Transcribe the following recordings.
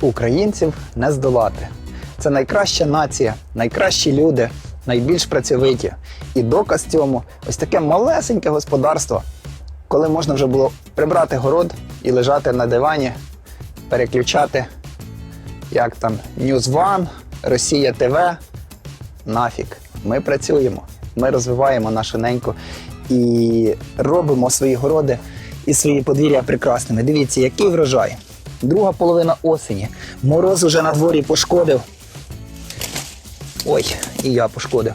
Українців не здолати. Це найкраща нація, найкращі люди, найбільш працьовиті. І доказ цьому ось таке малесеньке господарство, коли можна вже було прибрати город і лежати на дивані, переключати, як там One, Росія ТВ. Нафіг. Ми працюємо, ми розвиваємо нашу неньку і робимо свої городи і свої подвір'я прекрасними. Дивіться, який врожай. Друга половина осені. Мороз уже на дворі пошкодив. Ой, і я пошкодив.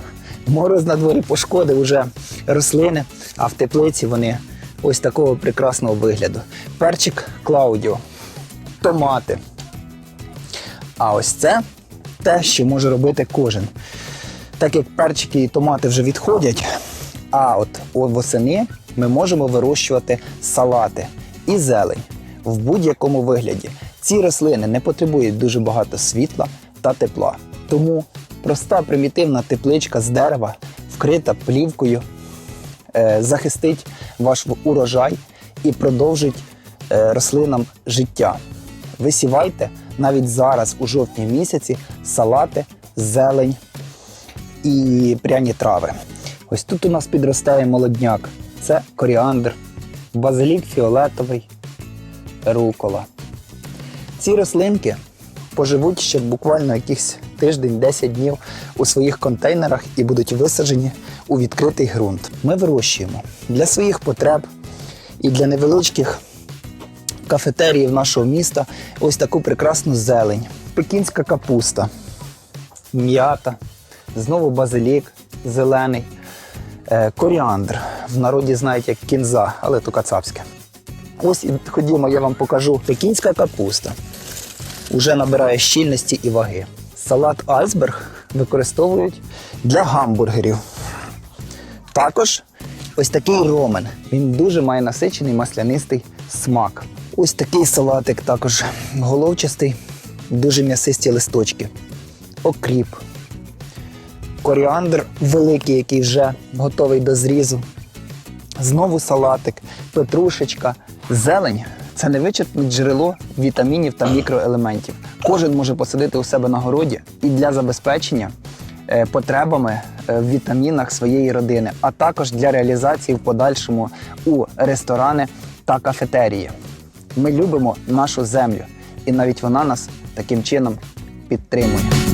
Мороз на дворі пошкодив уже рослини, а в теплиці вони ось такого прекрасного вигляду. Перчик Клаудіо, томати. А ось це те, що може робити кожен. Так як перчики і томати вже відходять, а от восени ми можемо вирощувати салати і зелень в будь-якому вигляді. Ці рослини не потребують дуже багато світла та тепла. Тому проста примітивна тепличка з дерева, вкрита плівкою, е, захистить ваш урожай і продовжить е, рослинам життя. Висівайте навіть зараз, у жовтні місяці, салати, зелень і пряні трави. Ось тут у нас підростає молодняк. Це коріандр, базилік фіолетовий, рукола. Ці рослинки поживуть ще буквально якихось тиждень-10 днів у своїх контейнерах і будуть висаджені у відкритий ґрунт. Ми вирощуємо для своїх потреб і для невеличких кафетеріїв нашого міста ось таку прекрасну зелень. Пекінська капуста, м'ята, знову базилік зелений, е, коріандр. В народі знають як кінза, але то кацапське. Ось ходімо, я вам покажу пекінська капуста. Уже набирає щільності і ваги. Салат айсберг використовують для гамбургерів. Також ось такий ромен. Він дуже має насичений маслянистий смак. Ось такий салатик також головчастий, дуже м'ясисті листочки. Окріп. Коріандр великий, який вже готовий до зрізу. Знову салатик, петрушечка, зелень це невичерпне джерело вітамінів та мікроелементів. Кожен може посадити у себе на городі і для забезпечення е, потребами е, в вітамінах своєї родини, а також для реалізації в подальшому у ресторани та кафетерії. Ми любимо нашу землю, і навіть вона нас таким чином підтримує.